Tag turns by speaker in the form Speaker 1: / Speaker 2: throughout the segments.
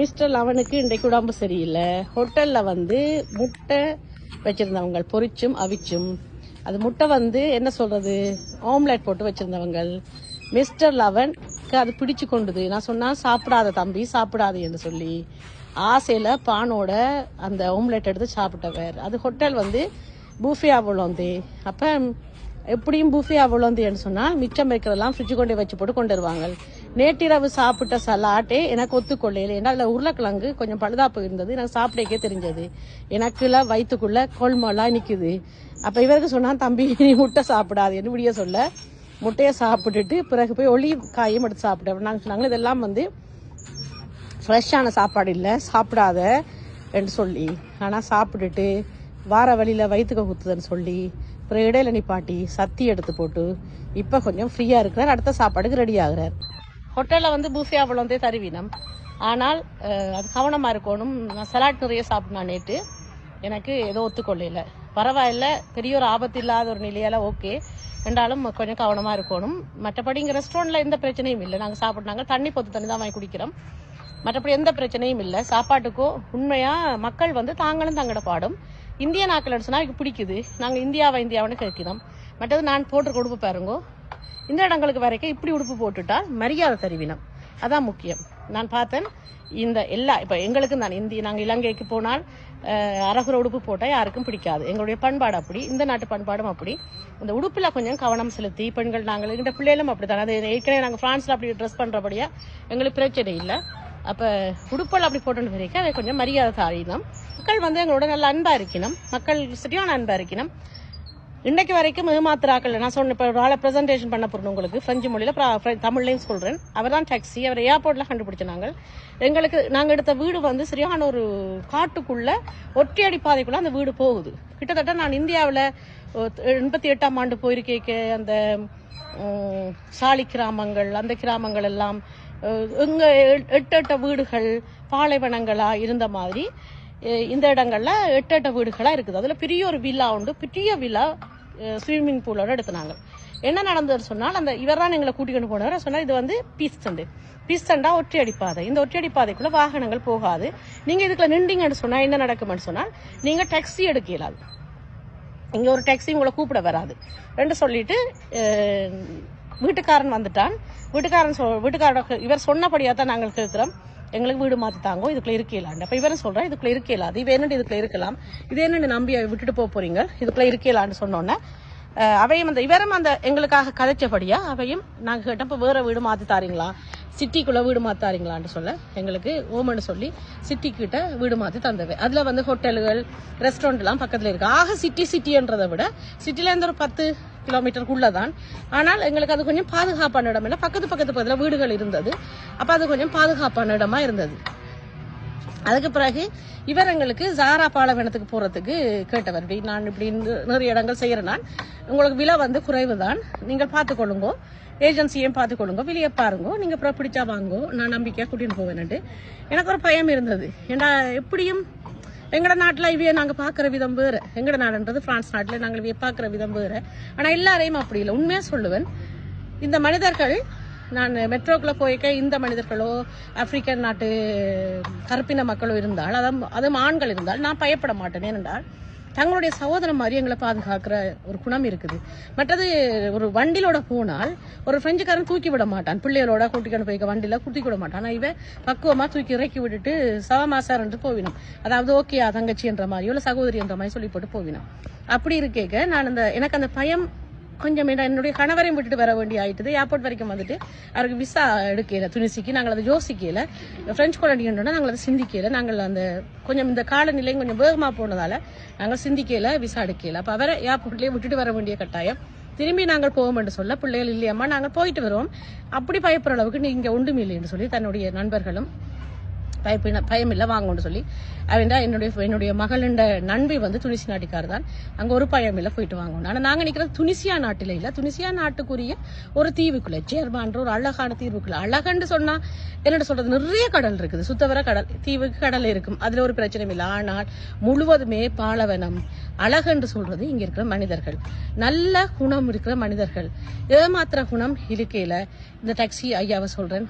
Speaker 1: Mister லவனுக்கு இன்றைக்கு உடம்பு சரியில்லை. ஹோட்டலில் வந்து முட்டை வச்சிருந்தவங்க பொரிச்சும் அவிச்சும். அது முட்டை வந்து என்ன சொல்றது? ஆம்லெட் போட்டு வச்சிருந்தவங்க மிஸ்டர் லவனுக்கு அது பிடிச்சு கொண்டுது. நான் சொன்னா சாப்பிடாத தம்பி சாப்பிடாது என்று சொல்லி. ஆசையில பானோட அந்த ஆம்லெட் எடுத்து சாப்பிட்டவர். அது ஹோட்டல் வந்து பூஃபியா அவ்வளோந்து அப்ப எப்படியும் பூஃபியா அவ்வளோந்துன்னு சொன்னால் மிச்சம் இருக்கிறதெல்லாம் ஃப்ரிட்ஜு கொண்டு வச்சு போட்டு கொண்டு வருவாங்க. நேற்றிரவு சாப்பிட்ட சலாட்டே எனக்கு ஒத்துக்கொள்ளையில் ஏன்னா அதில் உருளைக்கிழங்கு கொஞ்சம் பழுதாப்பு இருந்தது எனக்கு சாப்பிடக்கே தெரிஞ்சது. எனக்குள்ள வயிற்றுக்குள்ள கொள்மெல்லாம் நிற்குது அப்போ இவருக்கு சொன்னால் தம்பி நீ முட்டை சாப்பிடாது. என்று முடிய சொல்ல முட்டையை சாப்பிட்டுட்டு பிறகு போய் ஒளி காயும் எடுத்து சாப்பிட்டேன். நாங்கள் சொன்னாங்க இதெல்லாம் வந்து ஃப்ரெஷ்ஷான சாப்பாடு இல்லை. சாப்பிடாத. என்று சொல்லி ஆனால் சாப்பிட்டுட்டு வார வழியில் வயிற்றுக்க குத்துதுன்னு சொல்லி அப்புறம் இடையில நிப்பாட்டி சத்தி எடுத்து போட்டு இப்போ கொஞ்சம் ஃப்ரீயாக இருக்கிறார். அடுத்த சாப்பாடுக்கு ரெடி ஆகிறார். ஹோட்டலில் வந்து பூஃபே அவ்வளோந்தே தருவினம். ஆனால் அது கவனமாக இருக்கணும். நான் சலாட் நிறைய சாப்பிட்டேன் நேற்று எனக்கு ஏதோ ஒத்துக்கொள்ளையில பரவாயில்ல பெரிய ஒரு ஆபத்து இல்லாத ஒரு நிலையால ஓகே. என்றாலும் கொஞ்சம் கவனமாக இருக்கணும். மற்றபடி இங்கே ரெஸ்டாரண்ட்டில் எந்த பிரச்சனையும் இல்லை. நாங்கள் சாப்பிட்னாங்க தண்ணி பொத்து தண்ணி தான் வாங்கி குடிக்கிறோம். மற்றபடி எந்த பிரச்சனையும் இல்லை. சாப்பாட்டுக்கோ உண்மையாக மக்கள் வந்து தாங்களும் தங்கட பாடும். இந்திய நாக்கள் சொன்னா எனக்கு பிடிக்குது. நாங்கள் இந்தியாவை இந்தியாவுன்னு கேட்கிறோம். மற்றது நான் போட்டு கொடுப்பு பாருங்கோ. இந்த இடங்களுக்கு வரைக்கும் இப்படி உடுப்பு போட்டுட்டா மரியாதை தருவினம் அதான் முக்கியம். நான் பார்த்தேன் இந்த எல்லா இப்போ எங்களுக்கு நான் இந்திய நாங்கள் இலங்கைக்கு போனால் அஹ், அரகுர உடுப்பு போட்டால் யாருக்கும் பிடிக்காது. எங்களுடைய பண்பாடு அப்படி இந்த நாட்டு பண்பாடும் அப்படி. இந்த உடுப்பில் கொஞ்சம் கவனம் செலுத்தி பெண்கள் நாங்கள் எங்கள் பிள்ளைகளும் அப்படி அது ஏற்கனவே நாங்கள் ஃப்ரான்ஸில் அப்படி ட்ரெஸ் பண்ணுறபடியா எங்களுக்கு பிரச்சனை இல்லை. அப்போ உடுப்பல் அப்படி போட்டு வரைக்கும் அதை கொஞ்சம் மரியாதை தாழினோம் மக்கள் வந்து எங்களோட நல்ல அன்பாக இருக்கணும் மக்கள் சரியான அன்பாக இருக்கணும் இன்னைக்கு வரைக்கும் ஏமாத்துறாக்கள் நான் சொன்ன இப்போ ஒரு ஆளை ப்ரெசன்டேஷன் பண்ண போறேன் உங்களுக்கு. ஃப்ரெஞ்சு மொழியில் தமிழ்லையும் சொல்கிறேன் அவர் தான் டாக்ஸி அவர் ஏர்போர்ட்டில் கண்டுபிடிச்ச நாங்கள் எங்களுக்கு நாங்கள் எடுத்த வீடு வந்து சரியான ஒரு காட்டுக்குள்ள ஒற்றையடி பாதைக்குள்ளே அந்த வீடு போகுது. கிட்டத்தட்ட நான் இந்தியாவில் எண்பத்தி எட்டாம் ஆண்டு போயிருக்கேக்க அந்த சாலி கிராமங்கள் அந்த கிராமங்கள் எல்லாம் அஹ், எங்க எட்டு எட்ட வீடுகள் பாலைவனங்களாக இருந்த மாதிரி இந்த இடங்கள்ல எட்டு எட்ட வீடுகளாக இருக்குது. அதில் பெரிய ஒரு வில்லா உண்டு. பெரிய வில்லா ஸ்விம்மிங் பூலோட எடுத்தினாங்க. என்ன நடந்ததுன்னு சொன்னால் அந்த இவர் தான் எங்களை கூட்டிக்கொண்டு போனவர் சொன்னால் இது வந்து பீஸ்டண்டு பீஸ்டண்டா ஒற்றையடி பாதை இந்த ஒற்றையடி பாதைக்குள்ள வாகனங்கள் போகாது. நீங்க இதுக்குள்ள நின்றீங்கன்னு சொன்னா என்ன நடக்கும்னு சொன்னால் நீங்க டாக்ஸி எடுக்க இயலாது இங்க ஒரு டாக்ஸி உங்களை கூப்பிட வராது. ரெண்டு சொல்லிட்டு வீட்டுக்காரன் வந்துட்டான். வீட்டுக்காரன் சொ வீட்டுக்காரோட இவர் சொன்னபடியாக தான் நாங்கள் கேட்கிறோம். எங்களுக்கு வீடு மாற்றி தாங்கோ இதுக்குள்ள இருக்கலாண்டு அப்போ இவரும் சொல்கிறேன் இதுக்குள்ள இருக்கலாது இவ என்னண்டு இதுக்குள்ள இருக்கலாம். இது என்னண்டு நம்பி விட்டுட்டு போக போறீங்க. இதுக்குள்ள இருக்கலான்னு சொன்னோன்னே அவையும் அந்த இவரும் அந்த எங்களுக்காக கதைச்சபடியா அவையும் நாங்கள் கேட்டோம் இப்போ வேற வீடு மாற்றி தாரீங்களா? சிட்டிக்குள்ளே வீடு மாத்தி சொல்ல எங்களுக்கு ஓமன்னு சொல்லி சிட்டிக்கிட்ட வீடு மாற்றி தந்தவை. அதில் வந்து ஹோட்டல்கள் ரெஸ்டாரண்ட்லாம் பக்கத்தில் இருக்குது ஆக சிட்டி சிட்டின்றதை விட சிட்டில இருந்து ஒரு பத்து கிலோமீட்டருக்குள்ளே தான் ஆனால் எங்களுக்கு அது கொஞ்சம் பாதுகாப்பான இடம் இல்லை. பக்கத்து பக்கத்து பக்கத்தில் வீடுகள் இருந்தது. அப்போ அது கொஞ்சம் பாதுகாப்பான இடமா இருந்தது. அதுக்கு பிறகு இவர் எங்களுக்கு ஜாரா பாலைவனத்துக்கு போறதுக்கு கேட்டவர். இப்படி நான் இப்படி நிறைய இடங்கள் செய்யறேன் நான் உங்களுக்கு விலை வந்து குறைவு தான் நீங்கள் பார்த்துக்கொள்ளுங்க ஏஜென்சியையும் பார்த்துக்கொள்ளுங்க வெளியே பாருங்க. நீங்கள் அப்புறம் பிடிச்சா வாங்கோ நான் நம்பிக்கையாக கூட்டின்னு போவேன்ட்டு எனக்கு ஒரு பயம் இருந்தது. ஏன்னா எப்படியும் எங்கட நாட்டில் இவைய நாங்கள் பார்க்குற விதம் வேறு. எங்கட நாடுன்றது பிரான்ஸ் நாட்டில் நாங்கள் இவைய பார்க்குற விதம் வேறு. ஆனால் எல்லாரையும் அப்படி இல்லை. உண்மையாக சொல்லுவேன் இந்த மனிதர்கள் நான் மெட்ரோக்குள்ளே போயிக்க இந்த மனிதர்களோ ஆப்பிரிக்கன் நாட்டு கருப்பின மக்களோ இருந்தால் அதான் அதுவும் ஆண்கள் இருந்தால் நான் பயப்பட மாட்டேன். ஏனென்றால் தங்களுடைய சகோதர மாதிரி எங்களை பாதுகாக்கிற ஒரு குணம் இருக்குது. மற்றது ஒரு வண்டியிலோட போனால் ஒரு பிரெஞ்சுக்காரன் தூக்கி விட மாட்டான். பிள்ளைகளோட கூட்டிக்கொண்டு போய்க்க வண்டியில கூட்டி விட மாட்டான். ஆனா இவன் பக்குவமா தூக்கி இறக்கி விட்டுட்டு சவமாசார் என்று போவினோம் அதாவது ஓகே தங்கச்சி என்ற மாதிரியோ இல்ல சகோதரி என்ற மாதிரி சொல்லி போட்டு போவினோம் அப்படி இருக்கேக்க நான் அந்த எனக்கு அந்த பயம் கொஞ்சம் என்னுடைய கணவரையும் விட்டுட்டு வர வேண்டிய ஆயிட்டது. ஏர்போர்ட் வரைக்கும் வந்துட்டு அவருக்கு விசா எடுக்கல துணிசிக்கு நாங்கள் அதை யோசிக்கல. பிரெஞ்சு கொலண்டியன்றோட நாங்கள் அதை சிந்திக்கல. நாங்கள் அந்த கொஞ்சம் இந்த காலநிலையும் கொஞ்சம் வேகமா போனதால நாங்கள் சிந்திக்கல விசா எடுக்கல. அப்ப அவரை ஏர்போர்ட்லயே விட்டுட்டு வர வேண்டிய கட்டாயம். திரும்பி நாங்கள் போவோம் என்று சொல்ல பிள்ளைகள் இல்லையம்மா நாங்கள் போயிட்டு வருவோம் அப்படி பயப்படுற அளவுக்கு நீங்க ஒன்றும் இல்லைன்னு சொல்லி தன்னுடைய நண்பர்களும் பயப்பின பயமில்லை வாங்கணும்னு சொல்லி. அவன்டா என்னுடைய என்னுடைய மகளிண்ட நண்பி வந்து துனிசி நாட்டுக்கார் தான். அங்கே ஒரு பயம் இல்லை போயிட்டு வாங்கணும் ஆனால் நாங்கள் நிற்கிறது துனிசியா நாட்டில் இல்லை. துனிசியா நாட்டுக்குரிய ஒரு தீவுக்குள்ள ஜேர்மான்ற ஒரு அழகான தீவுக்குள்ள. அழகன்னு சொன்னால் என்னோட சொல்கிறது நிறைய கடல் இருக்குது. சுத்தவர கடல் தீவுக்கு கடல் இருக்கும். அதில் ஒரு பிரச்சனையும் இல்லை. ஆனால் முழுவதுமே பாலவனம். அழகென்று சொல்வது இங்கே இருக்கிற மனிதர்கள். நல்ல குணம் இருக்கிற மனிதர்கள். ஏமாத்திர குணம் இருக்கையில் இந்த டாக்ஸி ஐயாவை சொல்கிறேன்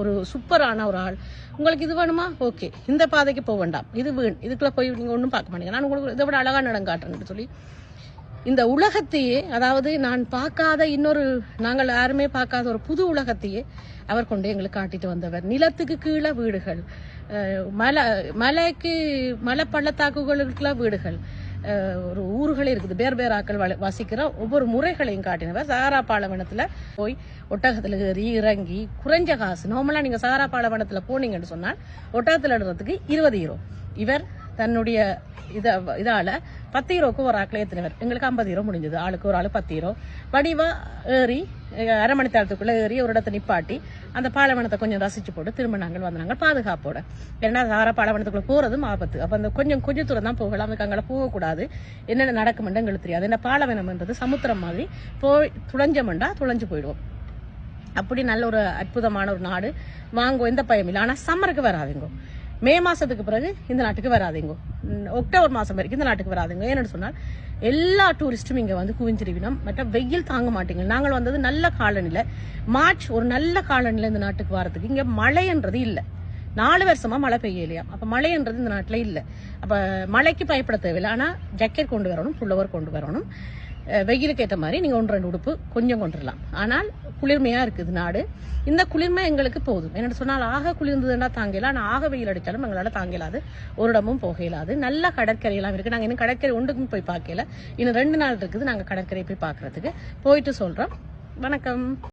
Speaker 1: ஒரு சூப்பரான ஒரு ஆள். உங்களுக்கு இதுவாக வேணுமா? ஓகே இந்த பாதைக்கு போக வேண்டாம். இது வீண். இதுக்குள்ள போய் நீங்க ஒன்றும் பார்க்க மாட்டீங்க. நான் உங்களுக்கு இதை விட அழகான இடம் காட்டுறேன்னு சொல்லி. இந்த உலகத்தையே அதாவது நான் பார்க்காத இன்னொரு நாங்கள் யாருமே பார்க்காத ஒரு புது உலகத்தையே அவர் கொண்டு எங்களுக்கு காட்டிட்டு வந்தவர். நிலத்துக்கு கீழே வீடுகள். மலை மலைக்கு மலை பள்ளத்தாக்குகளுக்குள்ள வீடுகள். ஒரு ஊர்களே இருக்குது. பேர் பேராக்கள் வசிக்கிற ஒவ்வொரு முறைகளையும் காட்டினவர். சகாரா பாலைவனத்துல போய் ஒட்டகத்துல ஏறி இறங்கி குறைஞ்ச காசு நார்மலா நீங்க சகாரா பாலைவனத்துல போனீங்கன்னு சொன்னால் ஒட்டகத்துல இடறதுக்கு இருபது ஈரோ இவர் தன்னுடைய இதை இதால பத்து ஹீரோக்கு ஒரு ஆக்களை ஏத்தினவர். எங்களுக்கு ஐம்பது ஹீரோ முடிஞ்சது. ஆளுக்கு ஒரு ஆளு பத்து ஹீரோ வடிவா ஏறி அரை மணி நேரத்துக்குள்ள ஏறி ஒரு இடத்தை நிப்பாட்டி அந்த பாலைவனத்தை கொஞ்சம் ரசிச்சு போட்டு திரும்ப நாங்கள் வந்தாங்க பாதுகாப்போட. ஏன்னா சாரா பாலைவனத்துக்குள்ள போறதும் ஆபத்து. அப்ப அந்த கொஞ்சம் கொஞ்சம் தூரம் தான் போகலாம். அதுக்கு அங்கே போகக்கூடாது. என்னென்ன நடக்குமென்று எங்களுக்கு தெரியாது. என்ன பாலைவனம்ன்றது சமுத்திரம் மாதிரி போய் துளைஞ்சமெண்டா துளைஞ்சு போயிடுவோம் அப்படி நல்ல ஒரு அற்புதமான ஒரு நாடு. வாங்கோ எந்த பயம் இல்லை ஆனா சம்மருக்கு வராதுங்க. மே மாதத்துக்கு பிறகு இந்த நாட்டுக்கு வராதுங்க. அக்டோபர் மாதம் வரைக்கும் இந்த நாட்டுக்கு வராதுங்க. ஏன்னு சொன்னால் எல்லா டூரிஸ்ட்டும் இங்கே வந்து குவிஞ்சிருவினோம் மற்ற வெயில் தாங்க மாட்டீங்க நாங்கள் வந்தது நல்ல காலநிலை. மார்ச் ஒரு நல்ல காலநிலை இந்த நாட்டுக்கு வரதுக்கு இங்கே மழைன்றது இல்லை. நாலு வருஷமா மழை பெய்யலையா? அப்ப மழைன்றது இந்த நாட்டுல இல்ல. அப்ப மழைக்கு பயப்பட தேவையில்லை. ஆனா ஜக்கெட் கொண்டு வரணும் புள்ளவர் கொண்டு வரணும். வெயிலுக்கு ஏற்ற மாதிரி நீங்கள் ஒன்று ரெண்டு உடுப்பு கொஞ்சம் கொண்டுடலாம் ஆனால் குளிர்மையாக இருக்குது நாடு. இந்த குளிர்மை எங்களுக்கு போதும். என்ன சொன்னால் ஆக குளிர்ந்ததுன்னா தாங்கலாம். ஆனால் ஆக வெயில் அடித்தாலும் எங்களால் தாங்கலாது. ஒரு இடமும் போக இயலாது நல்ல கடற்கரையெல்லாம் இருக்குது நாங்கள் இன்னும் கடற்கரை ஒன்றுக்கும் போய் பார்க்கல. இன்னும் ரெண்டு நாள் இருக்குது நாங்கள் கடற்கரை போய் பார்க்கறதுக்கு. போயிட்டு சொல்கிறோம் வணக்கம்.